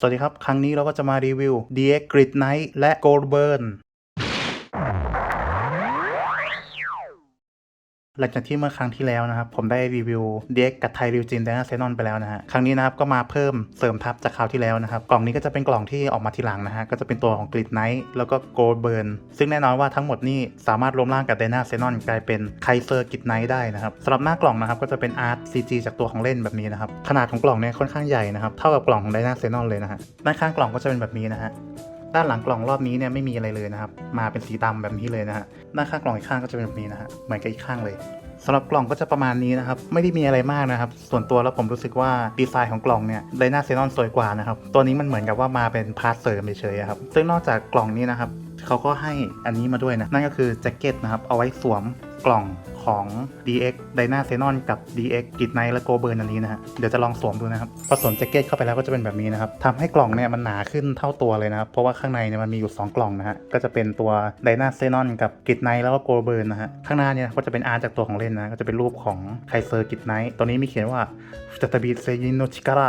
สวัสดีครับ ครั้งนี้เราก็จะมารีวิว DX Grid Knight และ Goldburn หลังจากที่เมื่อครั้งที่แล้วนะครับผมได้รีวิว DX กับไทริวจินไดนาเซนอนไปแล้วนะฮะครั้งนี้นะครับก็มาเพิ่มเสริมทับจากคราวที่แล้วนะครับกล่องนี้ก็จะเป็นกล่องที่ออกมาทีหลังนะฮะก็จะเป็นตัวของ Grid Knight แล้วก็ Goldburn ซึ่งแน่นอนว่าทั้งหมดนี่สามารถรวมร่างกับไดนาเซนอนกลายเป็นไคเซอร์ Grid Knight ได้นะครับสำหรับหน้ากล่องนะครับก็จะเป็นอาร์ต CG จากตัวของเล่นแบบนี้นะครับขนาดของกล่องเนี่ยค่อนข้างใหญ่นะครับเท่ากับกล่องของไดนาเซนอนเลยนะฮะด้านข้างกล่องก็จะเป็นแบบนี้นะฮะ ด้านหลังกล่องรอบนี้เนี่ยไม่มีอะไรเลยนะครับ มาเป็นสีดำแบบนี้เลยนะฮะด้านข้างกล่องอีกข้างก็จะเป็นแบบนี้นะฮะเหมือนกับอีกข้างเลยสำหรับกล่องก็จะประมาณนี้นะครับ ไม่ได้มีอะไรมากนะครับ ส่วนตัวแล้วผมรู้สึกว่าดีไซน์ของกล่องเนี่ยไดนาเซนอนสวยกว่านะครับ ตัวนี้มันเหมือนกับว่ามาเป็นพาร์ทเสริมเฉยๆครับ ซึ่งนอกจากกล่องนี้นะครับเขาก็ให้อันนี้มาด้วยนะ นั่นก็คือแจ็คเก็ตนะครับ เอาไว้สวม กล่องของ DX d y n a x e n o n กับ DX กิดไนและโกเบิร์นอันนี้นะฮะ เดี๋ยวจะลองสวมดูนะครับพอสวมแจ็คเก็ตเข้าไปแล้วก็จะเป็นแบบนี้นะครับทำให้กล่องเนี่ยมันหนาขึ้นเท่าตัวเลยนะครับ เพราะว่าข้างในเนี่ยมันมีอยู่ 2 กล่องนะฮะ ก็จะเป็นตัว d y n a x e n o n กับกิดไนแล้วก็โกเบิร์นะฮะ ข้างหน้าเนี่ยก็จะเป็นอาร์จากตัวของเล่นนะ ก็จะเป็นรูปของไคเซอร์กิดไนตัวนี้มีเขียนว่าฟุตตาบิเซยินโนชิการะ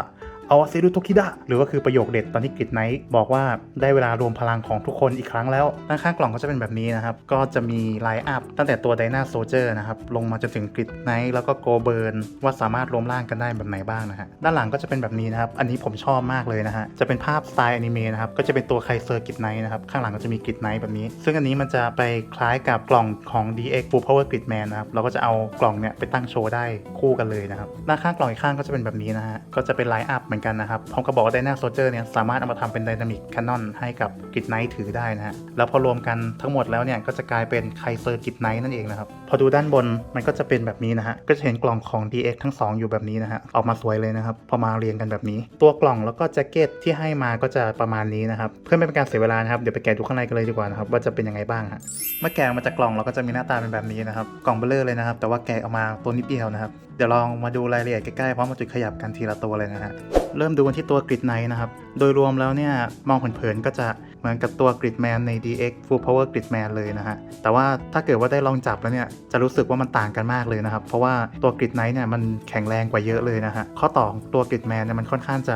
เอาเซรุโตคิดะหรือว่าคือประโยคเด็ดตอนที่กริดไนท์บอกว่าได้เวลารวมพลังของทุกคนอีกครั้งแล้วด้านข้างกล่องก็จะเป็นแบบนี้นะครับ ก็จะมีไลน์อัพตั้งแต่ตัวไดนาโซเจอร์นะครับ ลงมาจนถึงกริดไนท์แล้วก็โกเบิร์นว่าสามารถรวมร่างกันได้แบบไหนบ้างนะฮะด้านหลังก็จะเป็นแบบนี้นะครับ อันนี้ผมชอบมากเลยนะฮะจะเป็นภาพสไตล์อนิเมะนะครับก็จะเป็นตัวไคเซอร์กริดไนท์นะครับข้างหลังก็จะมีกริดไนท์แบบนี้ ซึ่งอันนี้มันจะไปคล้ายกับกล่องของ DX Full Power Gridman นะครับเราก็จะเอากล่องเนี่ยไปตั้งโชว์ได้คู่กันเลยนะครับด้านข้างกล่องอีกข้างก็จะเป็นแบบนี้นะฮะก็จะเป็นไลน์อัพเหมือนกันนะครับ พร้อมกับบอกว่าไดนาโซเจอร์เนี่ยสามารถเอามาทำเป็นไดนามิกแคนนอนให้กับกิดไนท์ถือได้นะฮะ แล้วพอรวมกันทั้งหมดแล้วเนี่ยก็จะกลายเป็นไคเซอร์กิดไนท์นั่นเองนะครับ พอดูด้านบนมันก็จะเป็นแบบนี้นะฮะ ก็จะเห็นกล่องของ DX ทั้ง 2 อยู่แบบนี้นะฮะ ออกมาสวยเลยนะครับ พอมาเรียงกันแบบนี้ ตัวกล่องแล้วก็แจ็คเก็ตที่ให้มาก็จะประมาณนี้นะครับ เพื่อไม่เป็นการเสียเวลานะครับ เดี๋ยวไปแกะดูข้างในกันเลยดีกว่านะครับว่าจะเป็นยังไงบ้างฮะ เมื่อแกะมาจากกล่องเราก็จะมีหน้าตาเป็นแบบนี้นะครับ กล่องเบลเลอร์เลยนะครับ แต่ว่าแกะออกมาตัวนิดเดียวนะครับ เดี๋ยวลองมาดูรายละเอียดใกล้ๆพร้อมมาจุดขยับกันทีละตัวเลยนะฮะเริ่มดูกันที่ตัวกริดไนนะครับ โดยรวมแล้วเนี่ยมองเผินๆก็จะ เหมือนกับตัวกริดแมนใน DX Full Power Gridman เลยนะฮะ แต่ว่าถ้าเกิดว่าได้ลองจับแล้วเนี่ย จะรู้สึกว่ามันต่างกันมากเลยนะครับ เพราะว่าตัวกริดไนท์เนี่ยมันแข็งแรงกว่าเยอะเลยนะฮะ ข้อต่อของตัวกริดแมนเนี่ยมันค่อนข้างจะ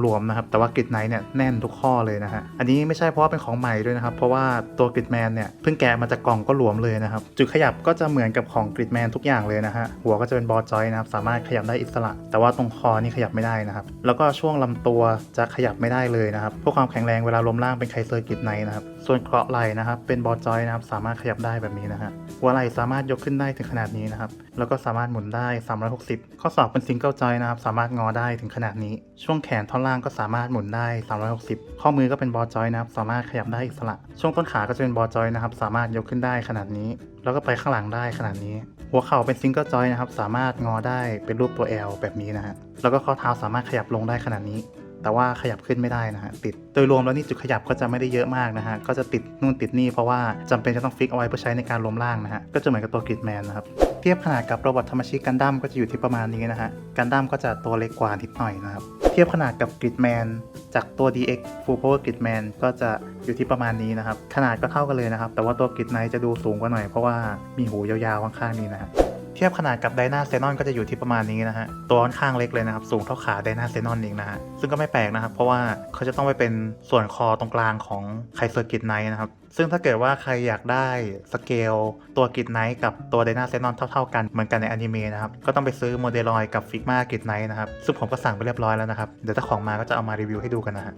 หลวมๆนะครับ แต่ว่ากริดไนท์เนี่ยแน่นทุกข้อเลยนะฮะ อันนี้ไม่ใช่เพราะว่าเป็นของใหม่ด้วยนะครับ เพราะว่าตัวกริดแมนเนี่ยเพิ่งแกะมาจากกล่องก็หลวมเลยนะครับ จุดขยับก็จะเหมือนกับของกริดแมนทุกอย่างเลยนะฮะ หัวก็จะเป็นบอลจอยนะครับ สามารถขยับได้อิสระ แต่ว่าตรงคอนี่ขยับไม่ได้นะครับ แล้วก็ช่วงลำตัวจะขยับไม่ได้เลยนะครับเพื่อความแข็งแรงเวลารวมร่างเป็นไคเซอร์กิดไนนะครับ ส่วนเกราะไหล่นะครับ เป็นบอลจอยนะครับ สามารถขยับได้แบบนี้นะฮะหัวไหล่สามารถยกขึ้นได้ถึงขนาดนี้นะครับ แล้วก็สามารถหมุนได้ 360 ข้อศอกเป็นซิงเกิลจอยนะครับ สามารถงอได้ถึงขนาดนี้ ช่วงแขนท่อนล่างก็สามารถหมุนได้ 360 ข้อมือก็เป็นบอลจอยนะครับ สามารถขยับได้อิสระ ช่วงต้นขาก็จะเป็นบอลจอยนะครับ สามารถยกขึ้นได้ขนาดนี้ แล้วก็ไปข้างหลังได้ขนาดนี้ หัวเข่าเป็นซิงเกิลจอยนะครับ สามารถงอได้เป็นรูปตัว L แบบนี้นะฮะ แล้วก็ข้อเท้าสามารถขยับลงได้ขนาดนี้ แต่ว่าขยับขึ้นไม่ได้นะฮะติดโดยรวมแล้วนี่จุดขยับก็จะไม่ได้เยอะมากนะฮะก็จะติดนู่นติดนี่เพราะว่าจำเป็นจะต้องฟิกเอาไว้เพื่อใช้ในการรวมร่างนะฮะก็จะเหมือนกับตัวกริดแมนนะครับเทียบขนาดกับโรบอทธรรมชิกันดั้มก็จะอยู่ที่ประมาณนี้นะฮะกันดั้มก็จะตัวเล็กกว่านิดหน่อยนะครับเทียบขนาดกับกริดแมนจากตัว DX Full Power Gridman ก็จะอยู่ที่ประมาณนี้นะครับ ขนาดก็เท่ากันเลยนะครับ แต่ว่าตัวกริดไนท์จะดูสูงกว่าหน่อยเพราะว่ามีหูยาวๆข้างๆนี้นะ เทียบขนาดกับไดนาเซนอนก็จะอยู่ที่ประมาณนี้นะฮะ ตัวค่อนข้างเล็กเลยนะครับ สูงเท่าขาไดนาเซนอนเองนะฮะ ซึ่งก็ไม่แปลกนะครับ เพราะว่าเขาจะต้องไปเป็นส่วนคอตรงกลางของไคเซอร์กิดไนท์นะครับ ซึ่งถ้าเกิดว่าใครอยากได้สเกลตัวกิดไนท์กับตัวไดนาเซนอนเท่าๆกันเหมือนกันในอนิเมะนะครับ ก็ต้องไปซื้อโมเดลอยกับฟิกมากิดไนท์นะครับ ซึ่งผมก็สั่งไปเรียบร้อยแล้วนะครับ เดี๋ยวถ้าของมาก็จะเอามารีวิวให้ดูกันนะฮะ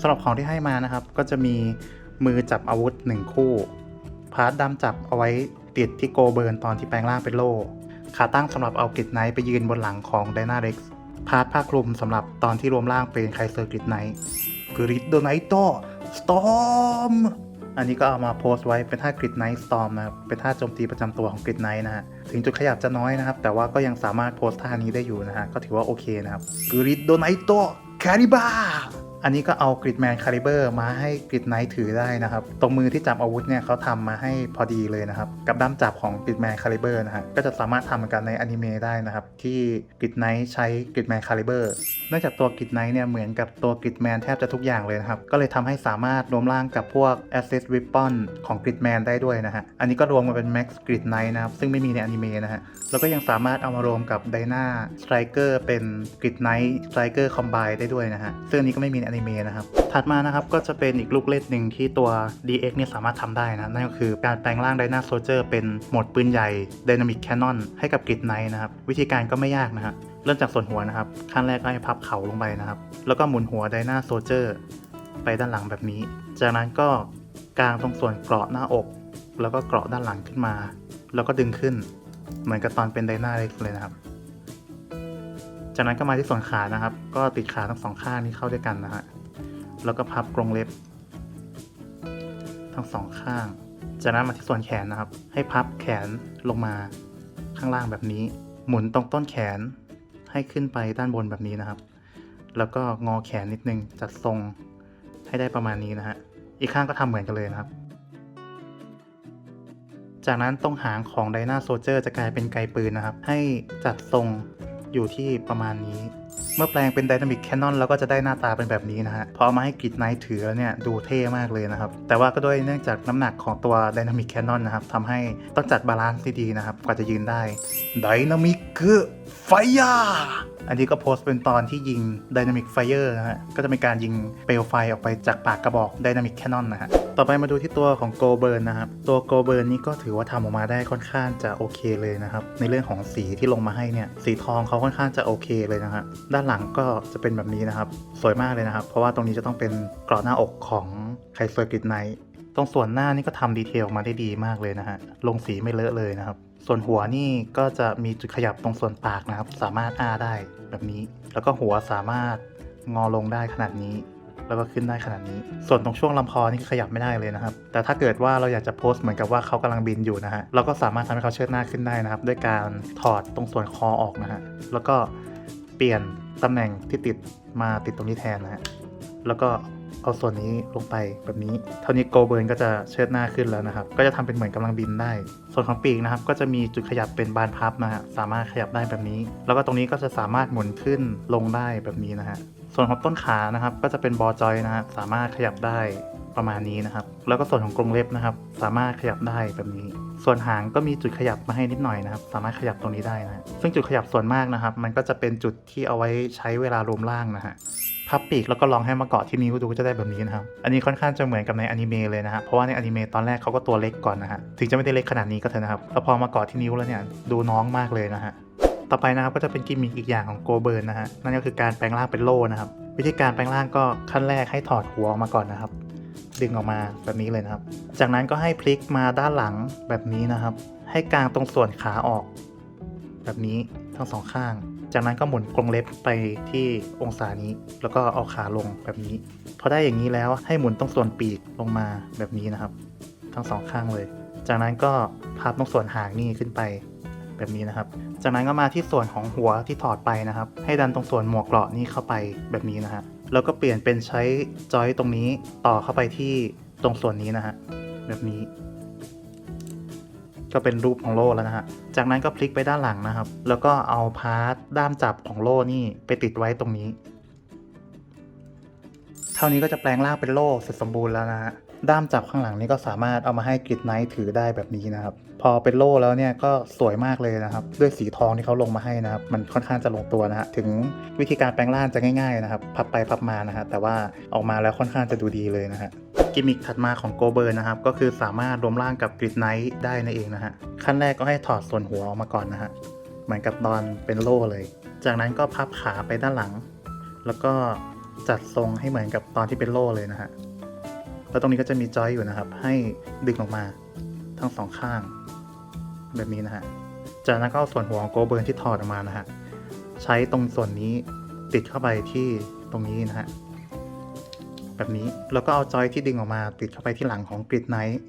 สำหรับของที่ให้มานะครับ ก็จะมีมือจับอาวุธหนึ่งคู่ พาร์ทดำจับเอาไว้ ติดที่โกเบิร์นตอนที่แปลงร่างเป็นโล่ขาตั้งสำหรับเอากริดไนท์ไปยืนบนหลังของไดนาเร็กซ์พาร์ทผ้าคลุมสำหรับตอนที่รวมร่างเป็นไคเซอร์กริดไนท์กริดโดไนโตสตอมอันนี้ก็เอามาโพสต์ไว้เป็นท่ากริดไนท์สตอมนะครับเป็นท่าโจมตีประจำตัวของกริดไนท์นะฮะถึงจุดขยับจะน้อยนะครับ แต่ว่าก็ยังสามารถโพสต์ท่านี้ได้อยู่นะฮะก็ถือว่าโอเคนะครับกริดโดไนโตคาริบา อันนี้ก็เอากริดแมนคาลิเบอร์มาให้กริดไนท์ถือได้นะครับ ตรงมือที่จับอาวุธเนี่ยเขาทำมาให้พอดีเลยนะครับ กับด้ามจับของกริดแมนคาลิเบอร์นะฮะก็จะสามารถทำเหมือนกันในอนิเมะได้นะครับ ที่กริดไนท์ใช้กริดแมนคาลิเบอร์เนื่องจากตัวกริดไนท์เนี่ยเหมือนกับตัวกริดแมนแทบจะทุกอย่างเลยนะครับ ก็เลยทำให้สามารถรวมร่างกับพวก Assist Weapon ของกริดแมนได้ด้วยนะฮะอันนี้ก็รวมมาเป็น Max Grid Knight นะครับซึ่งไม่มีในอนิเมะนะฮะแล้วก็ยังสามารถเอามารวมกับไดนาสไตรเกอร์เป็นกริดไนท์สไตรเกอร์คอมไบได้ด้วยนะฮะซึ่งอันนี้ก็ไม่มีในนิเมะนะครับ ถัดมานะครับก็จะเป็นอีกลูกเล่นหนึ่งที่ตัว DX เนี่ยสามารถทำได้นะ นั่นก็คือการแปลงร่างไดนาโซเจอร์เป็นโหมดปืนใหญ่ Dynamic Cannon ให้กับกริดไนท์นะครับ วิธีการก็ไม่ยากนะฮะเริ่มจากส่วนหัวนะครับ ขั้นแรกก็ให้พับเข่าลงไปนะครับ แล้วก็หมุนหัวไดนาโซเจอร์ไปด้านหลังแบบนี้ จากนั้นก็กางตรงส่วนเกราะหน้าอก แล้วก็เกราะด้านหลังขึ้นมา แล้วก็ดึงขึ้น เหมือนกับตอนเป็นไดนาเล็กเลยนะครับ จากนั้นก็มาที่ส่วนขานะครับ ก็ติดขาทั้งสองข้างนี้เข้าด้วยกันนะฮะ แล้วก็พับกรงเล็บ ทั้งสองข้าง จากนั้นมาที่ส่วนแขนนะครับ ให้พับแขนลงมาข้างล่างแบบนี้ หมุนตรงต้นแขนให้ขึ้นไปด้านบนแบบนี้นะครับ แล้วก็งอแขนนิดนึงจัดทรงให้ได้ประมาณนี้นะฮะ อีกข้างก็ทำเหมือนกันเลยนะครับ จากนั้นตรงหางของไดนาโซเจอร์จะกลายเป็นไกปืนนะครับ ให้จัดทรง อยู่ที่ประมาณนี้ เมื่อแปลงเป็นไดนามิกแคนนอนเราก็จะได้หน้าตาเป็นแบบนี้นะฮะพอเอามาให้กริดไนท์ถือแล้วเนี่ยดูเท่มากเลยนะครับ แต่ว่าก็ด้วยเนื่องจากน้ำหนักของตัวไดนามิกแคนนอนนะครับทำให้ต้องจัดบาลานซ์ที่ดีนะครับกว่าจะยืนได้ไดนามิกคือไฟยาอันนี้ก็โพสต์เป็นตอนที่ยิง Dynamic Fire นะฮะ ก็จะเป็นการยิงเปลวไฟออกไปจากปากกระบอก Dynamic Cannon นะฮะ ต่อไปมาดูที่ตัวของ Go Burn นะครับ ตัว Go Burn นี่ก็ถือว่าทำออกมาได้ค่อนข้างจะโอเคเลยนะครับ ในเรื่องของสีที่ลงมาให้เนี่ย สีทองเขาค่อนข้างจะโอเคเลยนะฮะ ด้านหลังก็จะเป็นแบบนี้นะครับ สวยมากเลยนะครับ เพราะว่าตรงนี้จะต้องเป็นกราะหน้าอกของไคเซอร์กิดไนท์ตรงส่วนหน้านี่ก็ทำดีเทลออกมาได้ดีมากเลยนะฮะ ลงสีไม่เลอะเลยนะครับ ส่วนหัวนี่ก็จะมีจุดขยับตรงส่วนปากนะครับ สามารถอ้าได้แบบนี้ แล้วก็หัวสามารถงอลงได้ขนาดนี้ แล้วก็ขึ้นได้ขนาดนี้ ส่วนตรงช่วงลำคอนี่ขยับไม่ได้เลยนะครับ แต่ถ้าเกิดว่าเราอยากจะโพสต์เหมือนกับว่าเขากำลังบินอยู่นะฮะเราก็สามารถทำให้เขาเชิดหน้าขึ้นได้นะครับ ด้วยการถอดตรงส่วนคอออกนะฮะแล้วก็เปลี่ยนตำแหน่งที่ติดมาติดตรงนี้แทนนะฮะแล้วก็เอาส่วนนี้ลงไปแบบนี้ เท่านี้โกเบิร์นก็จะเชิดหน้าขึ้นแล้วนะครับ ก็จะทำเป็นเหมือนกำลังบินได้ ส่วนของปีกนะครับก็จะมีจุดขยับเป็นบานพับนะฮะสามารถขยับได้แบบนี้ แล้วก็ตรงนี้ก็จะสามารถหมุนขึ้นลงได้แบบนี้นะฮะส่วนของต้นขานะครับก็จะเป็นบอจอยนะฮะสามารถขยับได้ประมาณนี้นะครับ แล้วก็ส่วนของกรงเล็บนะครับ สามารถขยับได้แบบนี้ ส่วนหางก็มีจุดขยับมาให้นิดหน่อยนะครับ สามารถขยับตรงนี้ได้นะซึ่งจุดขยับส่วนมากนะครับ มันก็จะเป็นจุดที่เอาไว้ใช้เวลารวมร่างนะฮะ พับปีกแล้วก็ลองให้มาเกาะที่นิ้วดูก็จะได้แบบนี้นะครับอันนี้ค่อนข้างจะเหมือนกับในอนิเมะเลยนะฮะเพราะว่าในอนิเมะตอนแรกเขาก็ตัวเล็กก่อนนะฮะถึงจะไม่ได้เล็กขนาดนี้ก็เถอะนะครับแล้วพอมาเกาะที่นิ้วแล้วเนี่ยดูน้องมากเลยนะฮะต่อไปนะครับก็จะเป็นกิมมิคอีกอย่างของโกเบิร์นนะฮะนั่นก็คือการแปลงร่างเป็นโล่นะครับวิธีการแปลงร่างก็ขั้นแรกให้ถอดหัวออกมาก่อนนะครับ ดึงออกมาแบบนี้เลยนะครับ จากนั้นก็ให้พลิกมาด้านหลังแบบนี้นะครับ ให้กางตรงส่วนขาออก แบบนี้ทั้งสองข้าง จากนั้นก็หมุนกรงเล็บไปที่องศานี้ แล้วก็เอาขาลงแบบนี้ พอได้อย่างนี้แล้วให้หมุนตรงส่วนปีกลงมาแบบนี้นะครับ ทั้งสองข้างเลย จากนั้นก็พับตรงส่วนหางนี่ขึ้นไปแบบนี้นะครับ จากนั้นก็มาที่ส่วนของหัวที่ถอดไปนะครับ ให้ดันตรงส่วนหมวกเกราะนี่เข้าไปแบบนี้นะฮะ แล้วก็เปลี่ยนเป็นใช้จอยตรงนี้ต่อเข้าไปที่ตรงส่วนนี้นะฮะแบบนี้ ก็เป็นรูปของโล่แล้วนะฮะ จากนั้นก็พลิกไปด้านหลังนะครับ แล้วก็เอาพาร์ทด้ามจับของโล่นี่ไปติดไว้ตรงนี้ เท่านี้ก็จะแปลงร่างเป็นโล่เสร็จสมบูรณ์แล้วนะฮะ ด้ามจับข้างหลังนี่ก็สามารถเอามาให้กริดไนท์ถือได้แบบนี้นะครับ พอเป็นโล่แล้วเนี่ยก็สวยมากเลยนะครับ ด้วยสีทองที่เขาลงมาให้นะครับ มันค่อนข้างจะลงตัวนะฮะ ถึงวิธีการแปลงร่างจะง่าย ๆนะครับ พับไปพับมานะฮะ แต่ว่าออกมาแล้วค่อนข้างจะดูดีเลยนะฮะ กิมมิคถัดมาของโกเบิร์นะครับ ก็คือสามารถรวมร่างกับกริดไนท์ได้นั่นเองนะฮะ ขั้นแรกก็ให้ถอดส่วนหัวออกมาก่อนนะฮะ เหมือนกับตอนเป็นโล่เลย จากนั้นก็พับขาไปด้านหลัง แล้วก็จัดทรงให้เหมือนกับตอนที่เป็นโล่เลยนะฮะ แล้วตรงนี้ก็จะมีจอยอยู่นะครับ ให้ดึงออกมาทั้งสองข้าง แบบนี้นะฮะ จากนั้นก็เอาส่วนหัวของโกเบิร์นที่ถอดออกมานะฮะ ใช้ตรงส่วนนี้ติดเข้าไปที่ตรงนี้นะฮะ แบบนี้ แล้วก็เอาจอยที่ดึงออกมาติดเข้าไปที่หลังของกริดไนท์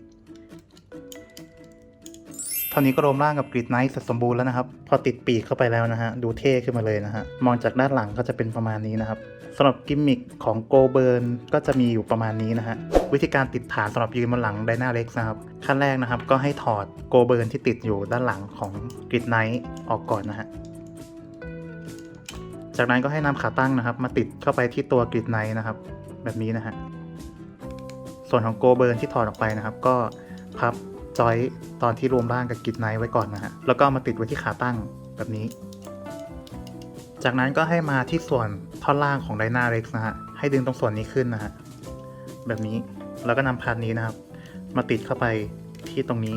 เท่านี้ก็รวมร่างกับกริดไนท์เสร็จสมบูรณ์แล้วนะครับ พอติดปีกเข้าไปแล้วนะฮะ ดูเท่ขึ้นมาเลยนะฮะ มองจากด้านหลังก็จะเป็นประมาณนี้นะครับสำหรับกิมมิคของโกเบิร์นก็จะมีอยู่ประมาณนี้นะฮะ วิธีการติดฐานสำหรับยืนบนหลังไดนาเล็กนะครับ ขั้นแรกนะครับก็ให้ถอดโกเบิร์นที่ติดอยู่ด้านหลังของกริดไนท์ออกก่อนนะฮะจากนั้นก็ให้นำขาตั้งนะครับ มาติดเข้าไปที่ตัวกริดไนท์นะครับ แบบนี้นะฮะ ส่วนของโกเบิร์นที่ถอดออกไปนะครับ ก็พับจอยตอนที่รวมร่างกับกิดไนท์ไว้ก่อนนะฮะ แล้วก็มาติดไว้ที่ขาตั้งแบบนี้ จากนั้นก็ให้มาที่ส่วนท่อนล่างของไดนาเร็กนะฮะ ให้ดึงตรงส่วนนี้ขึ้นนะฮะ แบบนี้ แล้วก็นำพาร์ทนี้นะครับ มาติดเข้าไปที่ตรงนี้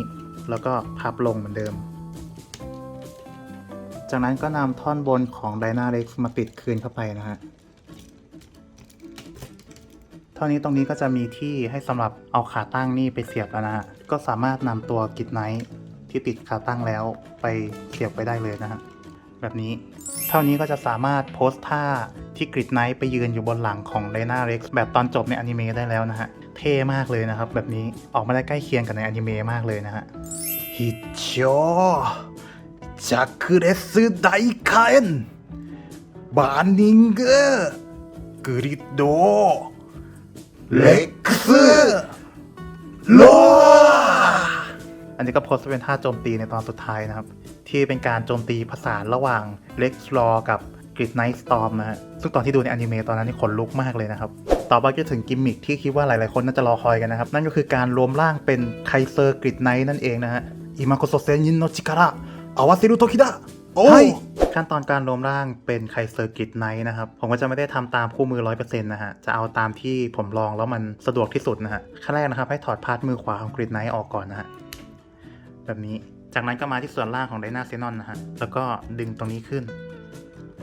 แล้วก็พับลงเหมือนเดิม จากนั้นก็นำท่อนบนของ Dynarex มาติดคืนเข้าไปนะฮะ ท่านี้ตรงนี้ก็จะมีที่ให้สำหรับเอาขาตั้งนี่ไปเสียบแล้วนะฮะ ก็สามารถนำตัวกิดไนท์ที่ติดขาตั้งแล้วไปเสียบไปได้เลยนะฮะ แบบนี้ เท่านี้ก็จะสามารถโพสท่าที่กริดไนท์ไปยืนอยู่บนหลังของ d y n a r e x แบบตอนจบในอนิเมะได้แล้วนะฮะ เท่มากเลยนะครับ แบบนี้ออกมาได้ใกล้เคียงกับในอนิเมะมากเลยนะฮะฮิตโชจักรเรสไดคาเอนบานิงเกอร์กริดโด เล็กซ์โลอันนี้ก็โพสเป็นท่าโจมตีในตอนสุดท้ายนะครับ ที่เป็นการโจมตีผสานระหว่างเล็กซ์รอกับกริดไนท์สตอมนะฮะซึ่งตอนที่ดูในอนิเมะตอนนั้นนี่ขนลุกมากเลยนะครับ ต่อไปก็ถึงกิมมิคที่คิดว่าหลายๆ คนน่าจะรอคอยกันนะครับ นั่นก็คือการรวมร่างเป็นไคเซอร์กริดไนท์นั่นเองนะฮะอิมาโคโซเซนินโนชิคาระอาวาเซรุโตคิดะ ใช่ยขั้นตอนการรวมร่างเป็นไคเซอร์กิตไนท์นะครับ ผมก็จะไม่ได้ทำตามคู่มือ 100%นะฮะ จะเอาตามที่ผมลองแล้วมันสะดวกที่สุดนะฮะ ขั้นแรกนะครับ ให้ถอดพาร์ทมือขวาของกริดไนท์ออกก่อนนะฮะ แบบนี้ จากนั้นก็มาที่ส่วนล่างของไดนาเซนอนนะฮะ แล้วก็ดึงตรงนี้ขึ้น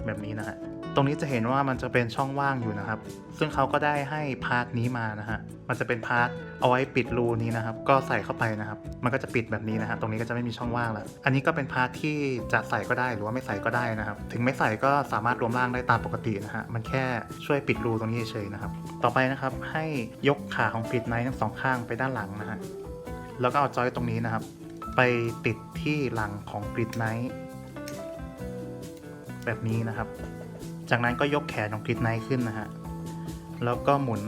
แบบนี้นะฮะ ตรงนี้จะเห็นว่ามันจะเป็นช่องว่างอยู่นะครับ ซึ่งเขาก็ได้ให้พาร์ทนี้มานะฮะ มันจะเป็นพาร์ทเอาไว้ปิดรูนี้นะครับ ก็ใส่เข้าไปนะครับ มันก็จะปิดแบบนี้นะฮะ ตรงนี้ก็จะไม่มีช่องว่างแล้ว อันนี้ก็เป็นพาร์ทที่จะใส่ก็ได้หรือว่าไม่ใส่ก็ได้นะครับ ถึงไม่ใส่ก็สามารถรวมร่างได้ตามปกตินะฮะ มันแค่ช่วยปิดรูตรงนี้เฉยๆนะครับ ต่อไปนะครับให้ยกขาของกริดไนท์ทั้งสองข้างไปด้านหลังนะฮะ แล้วก็เอาจอยตรงนี้นะครับ ไปติดที่หลังของกริดไนท์แบบนี้นะครับ จากนั้นก็ยกแขนของกริดไนขึ้นนะฮะ แล้วก็หมุน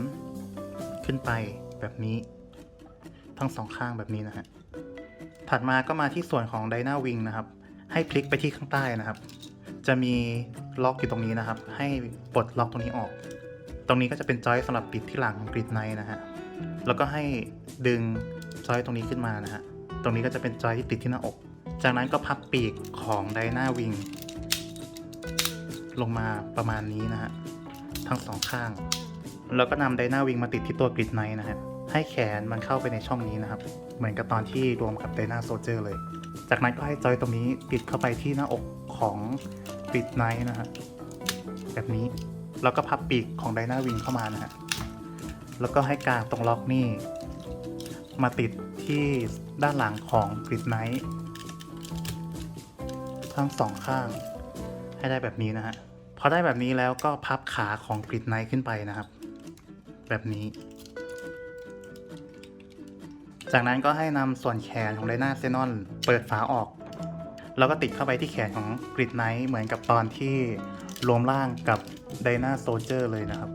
ขึ้นไปแบบนี้ ทั้งสองข้างแบบนี้นะฮะ ถัดมาก็มาที่ส่วนของไดนาวิงนะครับ ให้พลิกไปที่ข้างใต้นะครับ จะมีล็อกอยู่ตรงนี้นะครับ ให้ปลดล็อกตรงนี้ออก ตรงนี้ก็จะเป็นจอยสำหรับปิดที่หลังของกริดไนนะฮะ แล้วก็ให้ดึงจอยตรงนี้ขึ้นมานะฮะ ตรงนี้ก็จะเป็นจอยที่ติดที่หน้าอก จากนั้นก็พับปีกของไดนาวิง ลงมาประมาณนี้นะฮะทั้งสองข้าง แล้วก็นำไดนาวิงมาติดที่ตัวกริดไนท์นะฮะให้แขนมันเข้าไปในช่องนี้นะครับ เหมือนกับตอนที่รวมกับไดนาโซเจอร์เลย จากนั้นก็ให้จอยตรงนี้ติดเข้าไปที่หน้าอกของกริดไนท์นะฮะแบบนี้แล้วก็พับปีกของไดนาวิงเข้ามานะฮะแล้วก็ให้กางตรงล็อกนี่มาติดที่ด้านหลังของกริดไนท์ทั้งสองข้างให้ได้แบบนี้นะฮะ พอได้แบบนี้แล้วก็พับขาของกริดไนท์ขึ้นไปนะครับ แบบนี้ จากนั้นก็ให้นำส่วนแขนของไดนาเซนอนเปิดฝาออก แล้วก็ติดเข้าไปที่แขนของกริดไนท์เหมือนกับตอนที่รวมร่างกับไดนาโซเจอร์เลยนะครับ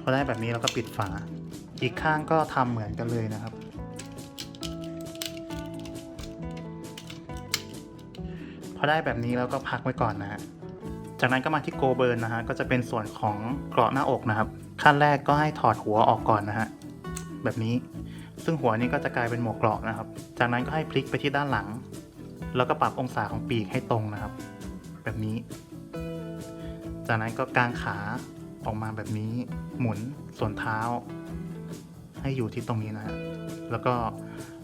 พอได้แบบนี้เราก็ปิดฝา อีกข้างก็ทำเหมือนกันเลยนะครับ พอได้แบบนี้แล้วก็พักไว้ก่อนนะฮะจากนั้นก็มาที่โกเบิร์นนะฮะก็จะเป็นส่วนของเกราะหน้าอกนะครับ ขั้นแรกก็ให้ถอดหัวออกก่อนนะฮะแบบนี้ซึ่งหัวนี้ก็จะกลายเป็นหมวกเกราะนะครับ จากนั้นก็ให้พลิกไปที่ด้านหลัง แล้วก็ปรับองศาของปีกให้ตรงนะครับ แบบนี้ จากนั้นก็กางขาออกมาแบบนี้ หมุนส่วนเท้า ให้อยู่ที่ตรงนี้นะฮะแล้วก็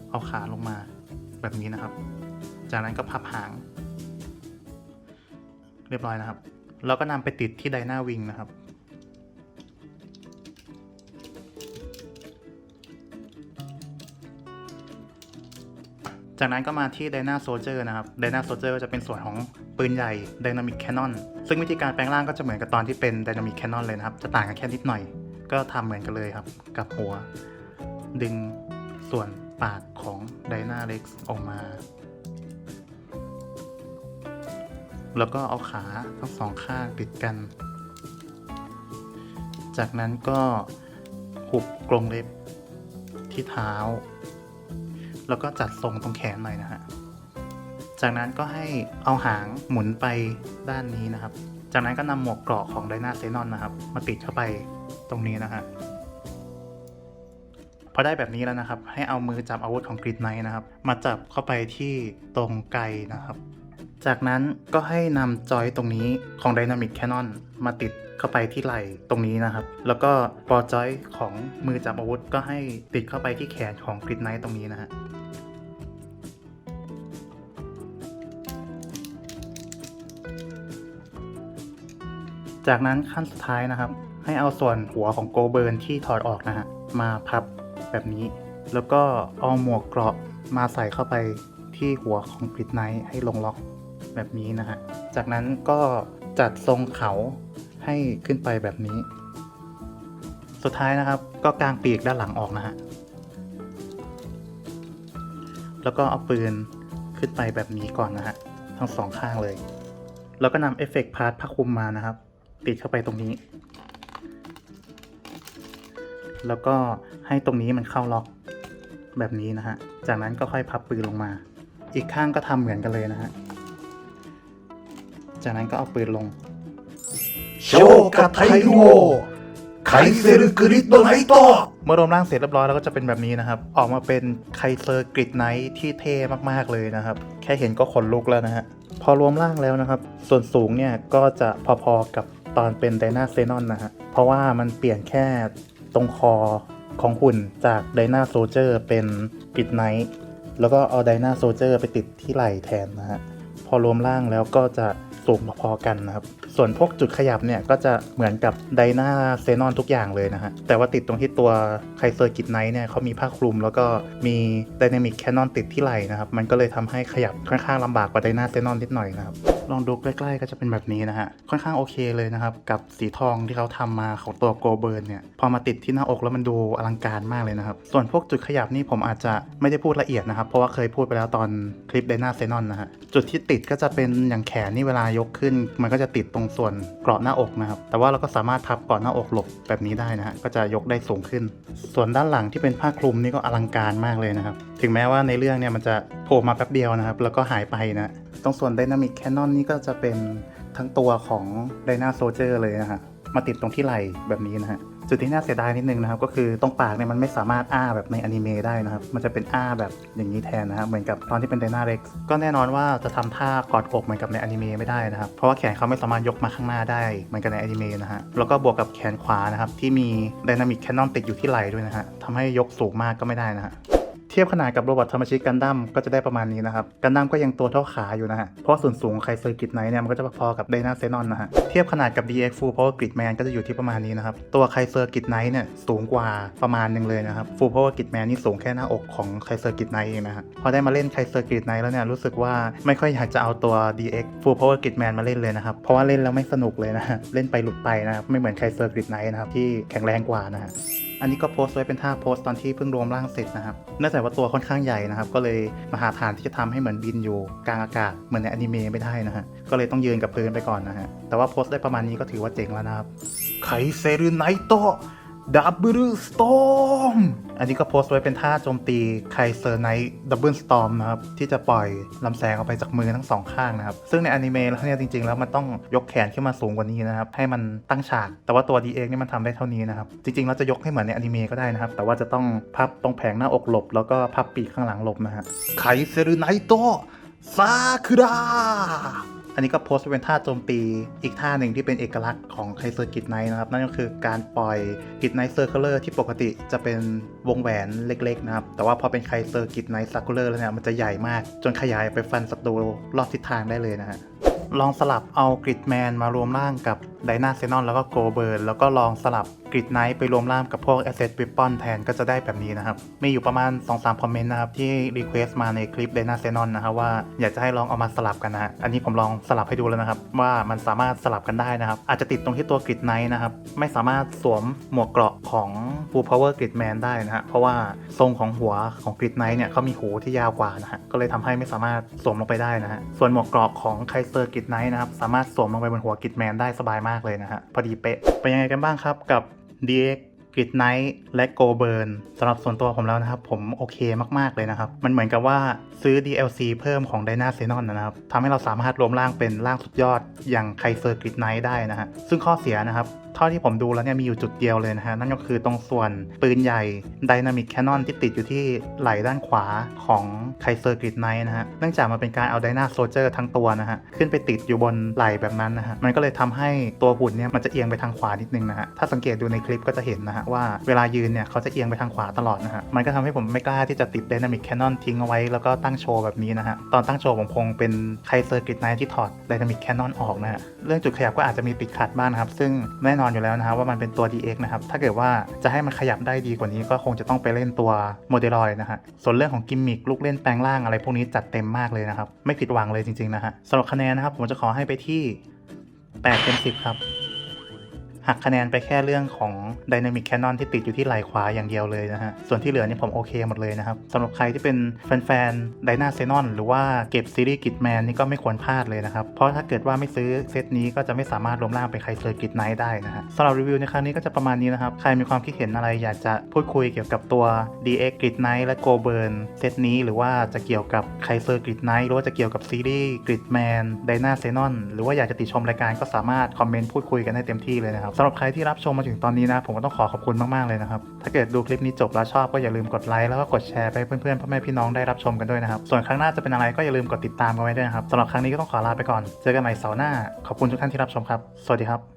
เอาขาลงมาแบบนี้นะครับ จากนั้นก็พับหาง รียบร้อยนะครับแล้วก็นำไปติดที่ไดนาวิงนะครับ จากนั้นก็มาที่ d y n a Soldier นะครับ d y n a Soldier ก็จะเป็นส่วนของปืนใหญ่ Dynamic Cannon ซึ่งวิธีการแปลงร่างก็จะเหมือนกับตอนที่เป็น Dynamic Cannon เลยนะครับ จะต่างกันแค่นิดหน่อย ก็ทำเหมือนกันเลยครับ กับหัว ดึงส่วนปากของ Dynarex ออกมา แล้วก็เอาขาทั้งสองข้างติดกัน จากนั้นก็หุบกรงเล็บที่เท้า แล้วก็จัดทรงตรงแขนหน่อยนะฮะ จากนั้นก็ให้เอาหางหมุนไปด้านนี้นะครับ จากนั้นก็นำหมวกเกราะของไดนาเซนอนนะครับ มาติดเข้าไปตรงนี้นะฮะพอได้แบบนี้แล้วนะครับ ให้เอามือจับอาวุธของกริดไนนะครับ มาจับเข้าไปที่ตรงไกนะครับ จากนั้นก็ให้นำจอยตรงนี้ของ Dynamic Canon มาติดเข้าไปที่ไหล่ตรงนี้นะครับ แล้วก็ปอจอยของมือจับอาวุธ ก็ให้ติดเข้าไปที่แขนของ Grid Knight ตรงนี้นะฮะจากนั้นขั้นสุดท้ายนะครับ ให้เอาส่วนหัวของโกเบิร์นที่ถอดออกนะฮะมาพับแบบนี้ แล้วก็เอาหมวกเกราะมาใส่เข้าไปที่หัวของกริดไนท์ให้ลงล็อก แบบนี้นะฮะ จากนั้นก็จัดทรงเขาให้ขึ้นไปแบบนี้ สุดท้ายนะครับ ก็กางปีกด้านหลังออกนะฮะ แล้วก็เอาปืนขึ้นไปแบบนี้ก่อนนะฮะ ทั้งสองข้างเลย แล้วก็นำเอฟเฟกต์พาร์ทผ้าคลุมมานะครับ ติดเข้าไปตรงนี้ แล้วก็ให้ตรงนี้มันเข้าล็อกแบบนี้นะฮะ จากนั้นก็ค่อยพับปืนลงมา อีกข้างก็ทำเหมือนกันเลยนะฮะ จากนั้นก็เอาปืนลงโชกับไทโวไคเซอร์กริดโดไนโตเมื่อรวมร่างเสร็จเรียบร้อยแล้วก็จะเป็นแบบนี้นะครับ ออกมาเป็นไคเซอร์กริดไนที่เท่มากๆเลยนะครับ แค่เห็นก็ขนลุกแล้วนะฮะ พอรวมร่างแล้วนะครับ ส่วนสูงเนี่ยก็จะพอๆกับตอนเป็นไดนาเซนอนนะฮะ เพราะว่ามันเปลี่ยนแค่ตรงคอของหุ่นจากไดนาโซเจอร์เป็นกริดไนท์แล้วก็เอาไดนาโซเจอร์ไปติดที่ไหล่แทนนะฮะ อรวมร่างแล้วก็จะสูงพอๆกันนะครับ ส่วนพวกจุดขยับเนี่ยก็จะเหมือนกับไดนาเซนอนทุกอย่างเลยนะฮะ แต่ว่าติดตรงที่ตัวไคเซอร์กิดไนท์เนี่ยเขามีผ้าคลุม แล้วก็มีไดนามิกแคนนอนติดที่ไหล่นะครับ มันก็เลยทำให้ขยับค่อนข้างลำบากกว่าไดนาเซนอนนิดหน่อยนะครับ ลองดูใกล้ๆก็จะเป็นแบบนี้นะฮะ ค่อนข้างโอเคเลยนะครับ กับสีทองที่เขาทำมาของตัวโกเบิร์นเนี่ย พอมาติดที่หน้าอกแล้วมันดูอลังการมากเลยนะครับ ส่วนพวกจุดขยับนี่ผมอาจจะไม่ได้พูดละเอียดนะครับ เพราะว่าเคยพูดไปแล้วตอนคลิปไดนาเซนอนนะฮะ จุดที่ติดก็จะเป็นอย่างแขนนี่เวลายกขึ้น มันก็จะติดตรงส่วนเกราะหน้าอกนะครับ แต่ว่าเราก็สามารถพับเกราะหน้าอกหลบแบบนี้ได้นะฮะก็จะยกได้สูงขึ้น ส่วนด้านหลังที่เป็นผ้าคลุมนี่ก็อลังการมากเลยนะครับ ถึงแม้ว่าในเรื่องเนี่ยมันจะโผล่มาแป๊บเดียวนะครับ แล้วก็หายไปนะตรงส่วน Dynamic Canon นี่ก็จะเป็นทั้งตัวของ Dyna Soldier เลยนะฮะมาติดตรงที่ไหล่แบบนี้นะฮะ จุดที่น่าเสียดายนิดนึงนะครับ ก็คือตรงปากเนี่ยมันไม่สามารถอ้าแบบในอนิเมะได้นะครับ มันจะเป็นอ้าแบบอย่างนี้แทนนะครับ เหมือนกับตอนที่เป็นไดนาเร็กก็แน่นอนว่าจะทำท่ากอดอกเหมือนกับในอนิเมะไม่ได้นะครับ เพราะว่าแขนเขาไม่สามารถยกมาข้างหน้าได้เหมือนกับในอนิเมะนะฮะ แล้วก็บวกกับแขนขวานะครับที่มีไดนามิกแคนนอนติดอยู่ที่ไหล่ด้วยนะฮะทำให้ยกสูงมากก็ไม่ได้นะฮะ เทียบขนาดกับโรบอทธรรมชิกันดั้มก็จะได้ประมาณนี้นะครับกันดั้มก็ยังตัวเท่าขาอยู่นะฮะเพราะส่วนสูงของไคเซอร์กิดไนท์เนี่ยมันก็จะพอๆกับไดนาเซนอนนะฮะเทียบขนาดกับ DX Full Power Grid Man ก็จะอยู่ที่ประมาณนี้นะครับตัวไคเซอร์กิดไนท์เนี่ยสูงกว่าประมาณหนึงเลยนะครับ Full Power Grid Man นี่สูงแค่หน้าอกของไคเซอร์กิดไนท์เองนะฮะพอได้มาเล่นไคเซอร์กิดไนท์แล้วเนี่ยรู้สึกว่าไม่ค่อยอยากจะเอาตัว DX Full Power Grid Man มาเล่นเลยนะครับเพราะว่าเล่นแล้วไม่สนุกเลยนะเล่นไปหลุดไปนะครับไม่เหมือนไคเซอร์กิดไนนะครับที่แข็งแรงกว่านะฮะ อันนี้ก็โพสต์ไว้เป็นท่าโพสต์ตอนที่เพิ่งรวมร่างเสร็จนะครับเนื่องจากว่าตัวค่อนข้างใหญ่นะครับ ก็เลยมาหาฐานที่จะทำให้เหมือนบินอยู่กลางอากาศเหมือนในอนิเมะไม่ได้นะฮะ ก็เลยต้องยืนกับพื้นไปก่อนนะฮะ แต่ว่าโพสต์ได้ประมาณนี้ก็ถือว่าเจ๋งแล้วนะครับไคเซรุไนโต ดับเบิลสตอมอันนี้ก็โพสต์ไว้เป็นท่าโจมตีไคเซอร์ไนท์ดับเบิลสตอมนะครับ ที่จะปล่อยลำแสงออกไปจากมือทั้งสองข้างนะครับ ซึ่งในอนิเมะแล้วเนี่ยจริงๆ แล้วมันต้องยกแขนขึ้นมาสูงกว่านี้นะครับ ให้มันตั้งฉาก แต่ว่าตัวดีเอ็กซ์นี่มันทำได้เท่านี้นะครับ จริงๆ เราจะยกให้เหมือนในอนิเมะก็ได้นะครับ แต่ว่าจะต้องพับตรงแผงหน้าอกหลบ แล้วก็พับปีกข้างหลังหลบนะฮะไคเซอร์ไนท์โต ซาคุระอันนี้ก็โพสต์เป็นท่าโจมตีอีกท่าหนึ่งที่เป็นเอกลักษณ์ของไคเซอร์กิตไนนะครับ นั่นก็คือการปล่อยกิตไนเซอร์เคเลอร์ที่ปกติจะเป็นวงแหวนเล็กๆนะครับ แต่ว่าพอเป็นไคเซอร์กิตไนซากุเลอร์แล้วเนี่ยมันจะใหญ่มาก จนขยายไปฟันศัตรูรอบทิศทางได้เลยนะฮะลองสลับเอากริดแมนมารวมร่างกับไดนาเซนอนแล้วก็โกเบิร์นแล้วก็ลองสลับ กริดไนท์ไปรวมร่างกับพวกแอสเซทวิปปอนแทนก็จะได้แบบนี้นะครับ มีอยู่ประมาณ 2-3 คอมเมนต์นะครับ ที่รีเควสต์มาในคลิปไดน่าเซนอนนะครับว่าอยากจะให้ลองเอามาสลับกันนะอันนี้ผมลองสลับให้ดูแล้วนะครับ ว่ามันสามารถสลับกันได้นะครับ อาจจะติดตรงที่ตัวกริดไนท์นะครับ ไม่สามารถสวมหมวกเกราะของ Full Power Grid Man ได้นะฮะเพราะว่าทรงของหัวของกริดไนท์เนี่ยเขามีหูที่ยาวกว่านะฮะก็เลยทำให้ไม่สามารถสวมลงไปได้นะฮะส่วนหมวกเกราะของไคเซอร์กริดไนท์นะครับสามารถสวมลงไปบนหัวกริดแมนได้สบายมากเลยนะฮะพอดีเป๊ะเป็นยังไงกันบ้างครับกับ DX กริดไนท์และโกเบิร์นสำหรับส่วนตัวผมแล้วนะครับ ผมโอเคมาก ๆ เลยนะครับ มันเหมือนกับว่าซื้อ DLC เพิ่มของไดนาเซนอนนะครับทำให้เราสามารถรวมร่างเป็นร่างสุดยอดอย่างไคเซอร์กริดไนท์ได้นะฮะซึ่งข้อเสียนะครับ เท่าที่ผมดูแล้วเนี่ยมีอยู่จุดเดียวเลยนะฮะ นั่นก็คือตรงส่วนปืนใหญ่ Dynamic Cannon ที่ติดอยู่ที่ไหล่ด้านขวาของไคเซอร์กริดไนนะฮะ เนื่องจากมันเป็นการเอาไดนาโซเจอร์ทั้งตัวนะฮะ ขึ้นไปติดอยู่บนไหล่แบบนั้นนะฮะ มันก็เลยทำให้ตัวหุ่นเนี่ยมันจะเอียงไปทางขวานิดนึงนะฮะ ถ้าสังเกตดูในคลิปก็จะเห็นนะฮะว่าเวลายืนเนี่ยเขาจะเอียงไปทางขวาตลอดนะฮะ มันก็ทำให้ผมไม่กล้าที่จะติด Dynamic Cannon ทิ้งเอาไว้แล้วก็ตั้งโชว์แบบนี้นะฮะ ตอนตั้งโชว์ผมคงเป็นไคเซอร์กริดไนที่ถอด Dynamic Cannon ออกนะฮะ เรื่องจุดขยับก็อาจจะมีติดขัดบ้างนะครับ ซึ่งแน่นอนอยู่แล้วนะครับว่ามันเป็นตัว DX นะครับ ถ้าเกิดว่าจะให้มันขยับได้ดีกว่านี้ก็คงจะต้องไปเล่นตัวโมเดลอยนะฮะ ส่วนเรื่องของกิมมิคลูกเล่นแปลงร่างอะไรพวกนี้จัดเต็มมากเลยนะครับ ไม่ผิดหวังเลยจริงๆนะฮะสำหรับคะแนนนะครับผมจะขอให้ไปที่8เต็ม10 ครับ หักคะแนนไปแค่เรื่องของ Dynamic Canon ที่ติดอยู่ที่ไหล่ขวาอย่างเดียวเลยนะฮะ ส่วนที่เหลือนี่ผมโอเคหมดเลยนะครับสำหรับใครที่เป็นแฟนๆ Dyna z e n o n หรือว่าเก็บซีรีส์กิ d แมนนี่ก็ไม่ควรพลาดเลยนะครับ เพราะถ้าเกิดว่าไม่ซื้อเซตนี้ก็จะไม่สามารถรวมร่างเป็นใครเซอร์กิ d ไนท์ได้นะฮะสำหรับรีวิวในครั้งนี้ก็จะประมาณนี้นะครับ ใครมีความคิดเห็นอะไรอยากจะพูดคุยเกี่ยวกับตัว DX Grid Knight และ Go Burn เซตนี้หรือว่าจะเกี่ยวกับใครเซอร์กิ d ไนท์หรือว่าจะเกี่ยวกับซีรีส์ Gridman Dyna z e n o n หรือว่าอยากจะติชมรายการก็สามารถคอมเมนต์พูดคุยกันได้เต็มที่เลยนะครับสำหรับใครที่รับชมมาถึงตอนนี้นะ ผมก็ต้องขอขอบคุณมากๆเลยนะครับ ถ้าเกิดดูคลิปนี้จบแล้วชอบก็อย่าลืมกดไลค์แล้วก็กดแชร์ไปเพื่อนๆพ่อแม่พี่น้องได้รับชมกันด้วยนะครับ ส่วนครั้งหน้าจะเป็นอะไรก็อย่าลืมกดติดตามกันไว้ด้วยนะครับสำหรับครั้งนี้ก็ต้องขอลาไปก่อน เจอกันใหม่เสาร์หน้า ขอบคุณทุกท่านที่รับชมครับ สวัสดีครับ